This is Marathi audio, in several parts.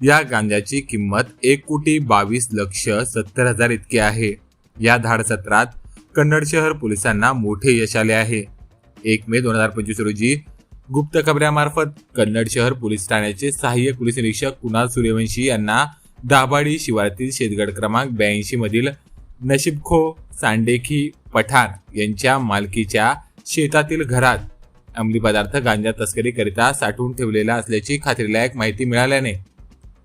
या गांजाची किंमत एक कोटी बावीस लक्ष सत्तर हजार इतकी आहे. या धाड सत्रात कन्नड शहर पोलिसांना मोठे यश आले आहे. एक मे दोन हजार पंचवीस रोजी गुप्त खबऱ्यामार्फत कन्नड शहर पोलीस ठाण्याचे सहाय्यक पोलीस निरीक्षक कुणाल सूर्यवंशी यांना दाभाडी शिवारातील शेतगड क्रमांक ब्याऐंशी मधील नशीबखो सांडेखी पठार यांच्या मालकीच्या शेतातील घरात अंमली पदार्थ गांजा तस्करीकरिता साठवून ठेवलेला असल्याची खात्रीलायक माहिती मिळाल्याने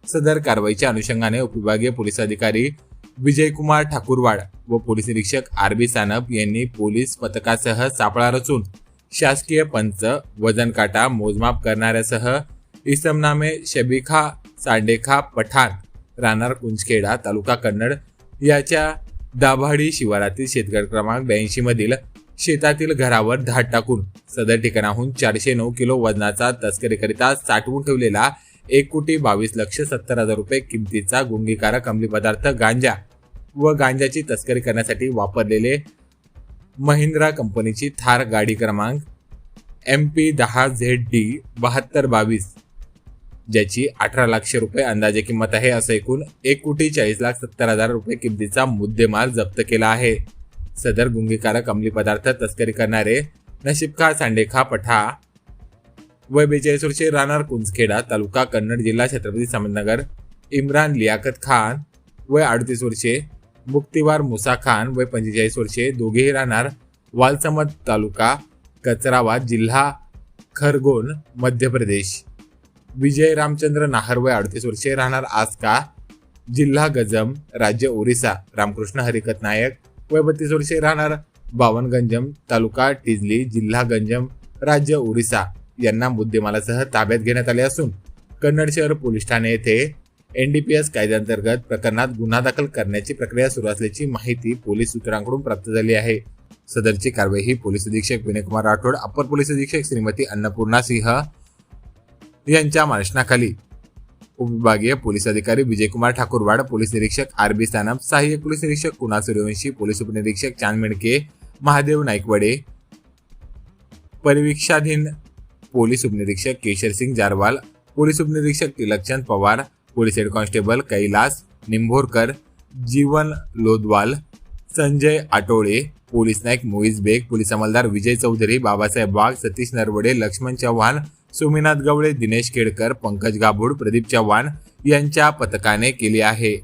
सदर कारवाईच्या अनुषंगाने उपविभागीय पोलीस अधिकारी विजयकुमार ठाकूरवाड व पोलीस निरीक्षक आर बी सानप यांनी पोलीस पथकासह सापळा रचून शासकीय पंच वजन काटा मोजमाप करणाऱ्यासह इसमनामे शबीखा सांडेखा पठाण राहणार कुंजखेडा तालुका कन्नड याच्या दाभाडी शिवारातील शेतगड क्रमांक ब्याऐंशी मधील शेतातील घरावर धाड टाकून सदर ठिकाणाहून चारशे नऊ किलो वजनाचा तस्करीकरिता साठवून ठेवलेला एक कोटी बावीस लक्ष सत्तर हजार रुपये किमतीचा गुंगीकारक अंमली पदार्थ गांजा व गांजाची तस्करी करण्यासाठी वापरलेले महिंद्रा कंपनीची थार गाडी क्रमांक एम पी दहा झेड डी बहात्तर बावीस ज्याची अठरा लाखशे रुपये अंदाजे किंमत आहे असं एकूण एक कोटी चाळीस लाख सत्तर हजार रुपये किमतीचा मुद्देमाल जप्त केला आहे. सदर गुंगीकारक अंमली पदार्थ तस्करी करणारे नशीबखा सांडेखा पठा वय बेचाळीस वर्षे राहणार कुंजखेडा तालुका कन्नड जिल्हा छत्रपती संभाजीनगर. इम्रान लियाकत खान वय अडतीस वर्षे मुक्तिवार मुसा खान वय पंचेचाळीस वर्षे दोघेही राहणार वालसमत तालुका कचरावाद जिल्हा खरगोन मध्य प्रदेश. विजय रामचंद्र नाहर वय अडतीस वर्षे राहणार आसका जिल्हा गजम राज्य ओरिसा रामकृष्ण हरिकत नायक. वय बत्तीस वर्षे राहणार बावनगंजम तालुका टिजली जिल्हा गंजम राज्य ओरिसा. यांना मुद्देमालासह ताब्यात घेण्यात आले असून कन्नड शहर पोलीस ठाणे येथे एनडीपीएस कायद्यांतर्गत प्रकरणात गुन्हा दाखल करण्याची प्रक्रिया सुरू असल्याची माहिती पोलीस सूत्रांकडून प्राप्त झाली आहे. सदरची कारवाई ही पोलीस अधीक्षक विनयकुमार राठोड अप्पर पोलीस अधीक्षक श्रीमती अन्नपूर्णा सिंह यांच्या मार्शनाखाली उपविभागीय पोलीस अधिकारी विजयकुमार ठाकूरवाड पोलीस निरीक्षक आर बी सानप सहाय्यक पोलीस निरीक्षक कुणाल सूर्यवंशी पोलीस उपनिरीक्षक चांद मेडके महादेव नाईकवडे परिवीक्षाधीन पोलीस उपनिरीक्षक केशर सिंग जारवाल पोलीस उपनिरीक्षक Tilakchand Pawar police head constable Kailas Nimbhorkar Jeevan Lodwal Sanjay Atole police Naik Moiz Baig police अंमलदार Vijay Chaudhari Babasaheb Wagh Satish Narwade Laxman Chavan Sominath Gawale Dinesh Kedkar Pankaj Gabhud Pradeep Chavan यांच्या पथकाने केली आहे.